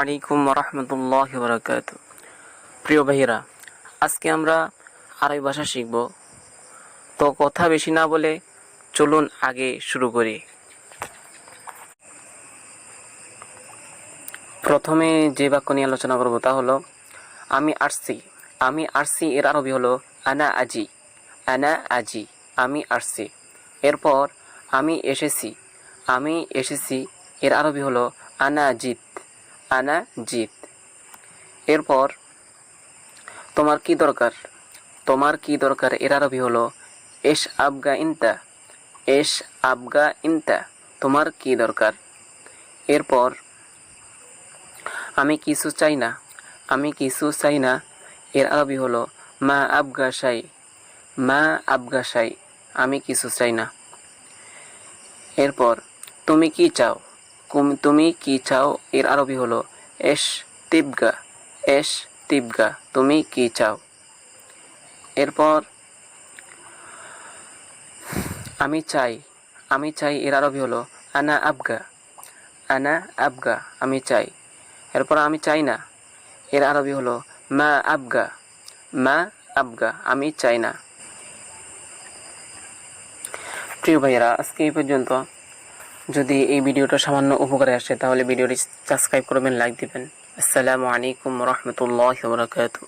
আলাইকুম রহমতুল্লাহ বরকাত প্রিয় ভাইয়েরা, আজকে আমরা আরবি ভাষা শিখব। তো কথা বেশি না বলে চলুন আগে শুরু করি। প্রথমে যে বাক্য নিয়ে আলোচনা করব তা হলো, আমি আসছি আমি আসছি এর আরবি হলো আনা আজি আনা আজি, আমি আসছি এরপর, আমি এসেছি আমি এসেছি এর আরবি হলো আনা জিত। আনা জিত এরপর, তোমার কি দরকার? তোমার কি দরকার? এর আরবি হলো, এস আবগা ইনতা, এস আবগা ইনতা, তোমার কি দরকার? এরপর, আমি কিছু চাই না, আমি কিছু চাই না। এর আরবি হলো, মা আবগা শাই, মা আবগা শাই, আমি কিছু চাই না। এরপর, তুমি কি চাও? তুমি কি চাও? এর আরবি হলো, এস তিবগা এস তিবগা, তুমি কি চাও? এরপর, আমি চাই আমি চাই। এর আরবি হলো, আনা আবগা আনা আবগা, আমি চাই। এরপর, আমি চাই না। এর আরবি হলো, মা আবগা মা আবগা, আমি চাই না। প্রিয় ভাইয়েরা, আজকে এই পর্যন্ত। যদি এই ভিডিওটা সামান্য উপকারে আসে, তাহলে ভিডিওটি সাবস্ক্রাইব করবেন লাইক দিবেন। আসসালামু আলাইকুম রহমতুল্লাহ বরকাতু